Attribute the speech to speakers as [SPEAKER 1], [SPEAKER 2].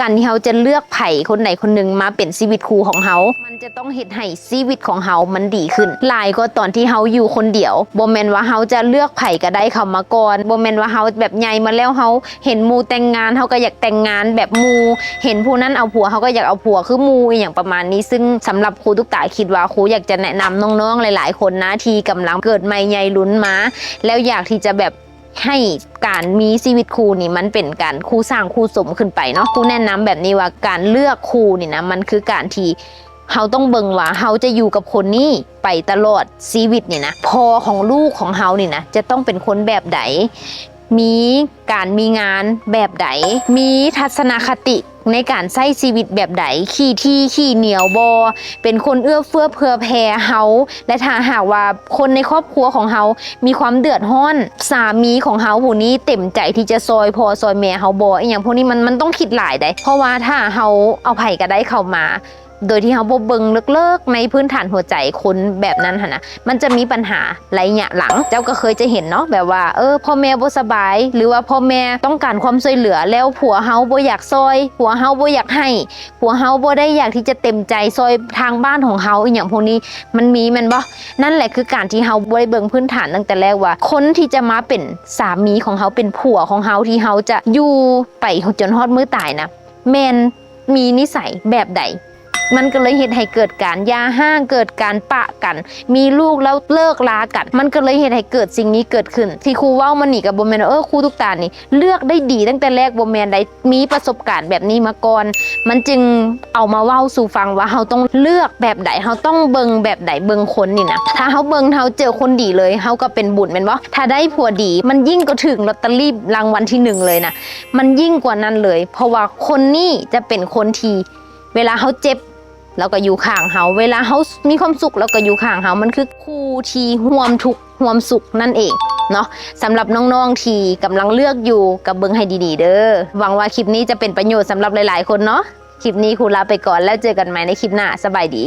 [SPEAKER 1] การที่เฮาจะเลือกไผ่คนไหนคนหนึ่งมาเป็นชีวิตครูของเฮามันจะต้องเฮ็ดให้ชีวิตของเฮามันดีขึ้น หลายก็ตอนที่เฮาอยู่คนเดียวบ่แมนว่าเฮาจะเลือกไผ่ก็ได้เขามาก่อนบ่แมนว่าเฮาแบบใหญ่มาแล้วเฮาเห็นมูแต่งงานเฮาก็อยากแต่งงานแบบมู เห็นผู้นั้นเอาผัวเฮาก็อยากเอาผัวคือมูอย่างประมาณนี้ ซึ่งสำหรับครูทุกตาคิดว่าครูอยากจะแนะนำน้องๆหลาย ๆ คนนะที่กำลังเกิดใหม่ใหญ่ลุ้นมาแล้วอยากที่จะแบบ ให้การมีชีวิตครูนี่มันเป็นการครูสร้างครูสมขึ้นไปเนาะครูแนะนำแบบนี้ว่าการเลือกครูนี่นะมันคือการที่เฮาต้องเบิ่งว่าเฮาจะอยู่กับคนนี้ไปตลอดชีวิตนี่นะพอของลูกของเฮานี่นะจะต้องเป็นคนแบบใดมีการมีงานแบบใดมีทัศนคติ ในการใช้ชีวิตแบบใดขี้ที่ขี้เหนียวบอเป็นคนเอื้อเฟื้อเผื่อแผ่เฮาและถ้าหากว่าคนในครอบครัวของเฮามีความเดือดร้อนสามีของเฮาผู้นี้เต็มใจที่จะซอยพอซอยแม่เฮาบออย่างพวกนี้มันมันต้องคิดหลายได้เพราะว่าถ้าเฮาเอาไผ่ก็ได้เข้ามา โดยที่เฮาบ่เบิงเลิกๆ ในพื้นฐานหัวใจคนแบบนั้นหนะมันจะมีปัญหาไระยหลัง เจ้าก็เคยจะเห็นเนาะแบบว่าเออพ่อแม่บ่สบาย หรือว่าพ่อแม่ต้องการความช่วยเหลือแล้วผัวเฮาบ่อยากซอยผัวเฮาบ่อยากให้ผัวเฮาบ่ได้อยากที่จะเต็มใจซอยทางบ้านของเฮาอีหยังพวกนี้มันมีมันบ่นั่นแหละคือการที่เฮาบ่ได้เบิงพื้นฐานตั้งแต่แรกว่า คนที่จะมาเป็นสามีของเฮาเป็นผัวของเฮาที่เฮาจะอยู่ไปจนฮอดมือตายนะแมนมีนิสัยแบบใด มันก็เลยเห็นให้เกิดการยาห้างเกิดการปะกัน มีลูกแล้วเลิกลากัน มันก็เลยเห็นให้เกิดสิ่งนี้เกิดขึ้น ที่ครูว่ามันนี่กับโบแมนเออครูทุกตานี่เลือกได้ดีตั้งแต่แรกโบแมนได้มีประสบการณ์แบบนี้มาก่อน มันจึงเอามาเว้าสู่ฟังว่าเราต้องเลือกแบบใดเราต้องเบิงแบบใดเบิงคนนี่นะถ้าเขาเบิงเขาเจอคนดีเลยเขาก็เป็นบุญแม่นบ่ถ้าได้ผัวดี มันยิ่งก็ถึงลอตเตอรี่รางวัลที่หนึ่งเลยนะมันยิ่งกว่านั้นเลย เพราะว่าคนนี้จะเป็นคนทีเวลาเขาเจ็บ แล้วก็อยู่ข้างเฮาเวลาเฮามีความสุขแล้วก็อยู่ข้างเฮามันคือคู่ที่ห่วมทุกข์ห่วมสุขนั่นเองเนาะสำหรับน้องๆที่กำลังเลือกอยู่กับเบิ้งให้ดีๆ เด้อหวังว่าคลิปนี้จะเป็นประโยชน์สำหรับหลายๆ คนเนาะคลิปนี้ครูลาไปก่อนแล้วเจอกันใหม่ในคลิปหน้าสบายดี